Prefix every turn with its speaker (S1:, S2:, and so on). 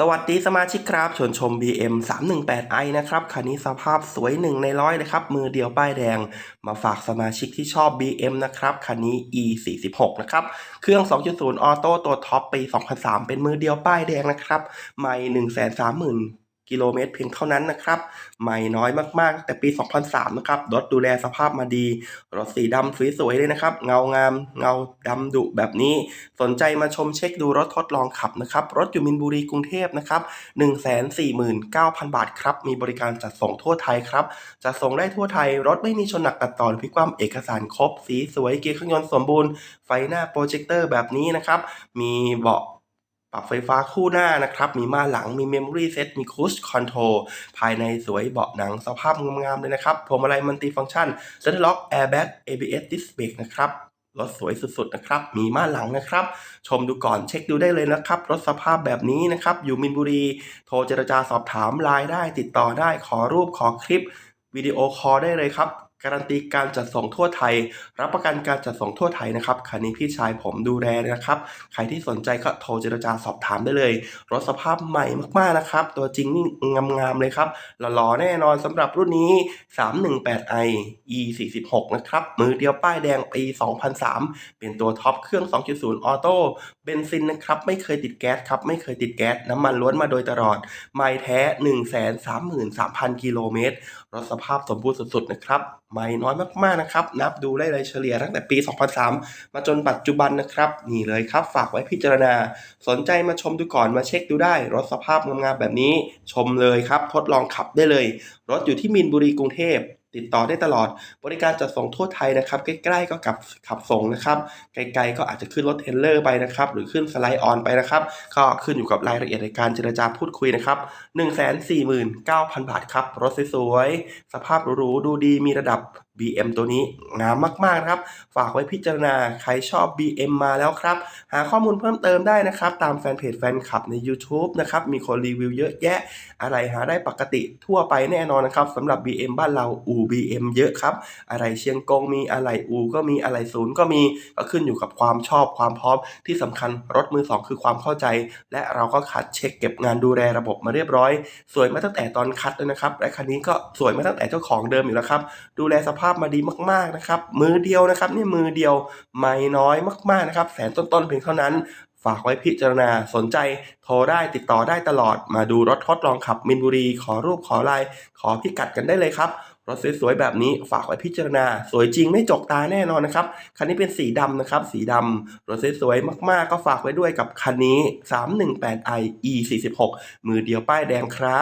S1: สวัสดีสมาชิกครับชวนชม BM 318i นะครับคันนี้สภาพสวยหนึ่งในร้อยเลยครับ มือเดียวป้ายแดง มาฝากสมาชิกที่ชอบ BM นะครับคันนี้ E 4 6นะครับ เครื่อง 2.0 ออโต้ตัวท็อปปี 2003 เป็นมือเดียวป้ายแดงนะครับไม่ 130,000 กิโลเมตรเพียงเท่านั้นนะครับไม่น้อยมากๆ แต่ปี 2003 นะครับ รถดูแลสภาพมาดี รถสีดำสวยๆเลยนะครับ เงางาม เงาดำดุแบบนี้ สนใจมาชมเช็คดูรถทดลองขับนะครับ รถอยู่มินบุรีกรุงเทพนะครับ 149,000 บาทครับ มีบริการจัดส่งทั่วไทยครับ จัดส่งได้ทั่วไทย รถไม่มีชนหนักตัดต่อหรือพิคว่ำเอกสารครบ สีสวย เกียร์เครื่องยนต์สมบูรณ์ ไฟหน้าโปรเจคเตอร์แบบนี้นะครับ มีเบาะ ปรับไฟฟ้าคู่หน้านะครับ มีม่านหลัง มีเมมโมรี่เซต มีคูชคอนโทรลภายในสวยเบาะหนังสภาพงามๆเลยนะครับพวงมาลัยมัลติฟังก์ชันเซ็นทรัลล็อกแอร์แบ็ก ABS ดิสเบรกนะครับรถสวยสุดๆนะครับ มีม่านหลังนะครับ ชมดูก่อนเช็คดูได้เลยนะครับ รถสภาพแบบนี้นะครับ อยู่มินบุรี โทรเจรจาสอบถามไลน์ได้ติดต่อได้ขอรูปขอคลิปวิดีโอคอลได้เลยครับ การันตีการจัดส่งทั่วไทย รับประกันการจัดส่งทั่วไทยนะครับคันนี้พี่ชายผมดูแลนะครับ ใครที่สนใจก็โทรเจรจาสอบถามได้เลย รถสภาพใหม่มากๆนะครับ ตัวจริงนี่งามๆเลยครับหล่อๆแน่นอนสำหรับรุ่นนี้ 318i e 4 6 นะครับ มือเดียวป้ายแดงปี 2003 เป็นตัวท็อปเครื่อง 2.0 ออโต้เบนซินนะครับ ไม่เคยติดแก๊สครับไม่เคยติดแก๊สน้ำมันล้วนมาโดยตลอด ไม่แท้ 133,000 กิโลเมตรรถสภาพสมบูรณ์สุดๆนะครับไม่น้อยมากๆนะครับ นับดูได้เลยเฉลี่ยตั้งแต่ปี 2003 มาจนปัจจุบันนะครับ นี่เลยครับ ฝากไว้พิจารณา สนใจมาชมดูก่อนมาเช็คดูได้ รถสภาพงามๆแบบนี้ ชมเลยครับ ทดลองขับได้เลย รถอยู่ที่มินบุรีกรุงเทพ ติดต่อได้ตลอด บริการจัดส่งทั่วไทยนะครับ ใกล้ๆก็กับขับส่งนะครับ ไกลๆก็อาจจะขึ้นรถเทรลเลอร์ไปนะครับ หรือขึ้นสไลด์ออนไปนะครับ ก็ขึ้นอยู่กับรายละเอียดในการเจรจาพูดคุยนะครับ149,000 บาทครับ รถสวยๆ สภาพหรูๆ ดูดีมีระดับ BM ตัวนี้งามมากๆนะครับ ฝากไว้พิจารณาใครชอบ BM มาแล้วครับ หาข้อมูลเพิ่มเติมได้นะครับ ตามแฟนเพจแฟนคลับใน YouTube นะครับ มีคนรีวิวเยอะแยะ อะไรหาได้ปกติทั่วไปแน่นอนนะครับสำหรับ BM บ้านเราอู BM เยอะครับ อะไรเชียงกงมีอะไรอู่ก็มีอะไรศูนย์ก็มีก็ขึ้นอยู่กับความชอบความพร้อมที่สำคัญรถมือสองคือความเข้าใจ และเราก็คัดเช็คเก็บงานดูแลระบบมาเรียบร้อย สวยมาตั้งแต่ตอนคัดเลยนะครับและคันนี้ก็สวยมาตั้งแต่เจ้าของเดิมอยู่แล้วครับดูแลสภาพมาดีมากๆนะครับมือเดียวนะครับนี่มือเดียวไม่น้อยมากๆนะครับแสนต้นๆเพียงเท่านั้นฝากไว้พิจารณาสนใจโทรได้ติดต่อได้ตลอดมาดูรถทดลองขับมินบุรี ขอรูปขอไลน์ขอพิกัดกันได้เลยครับ รถสวยๆแบบนี้ฝากไว้พิจารณา สวยจริงไม่จกตาแน่นอนนะครับ คันนี้เป็นสีดำนะครับ สีดำรถสวยๆมากๆ ก็ฝากไว้ด้วยกับคันนี้ 318i e 4 6 มือเดียวป้ายแดงครับ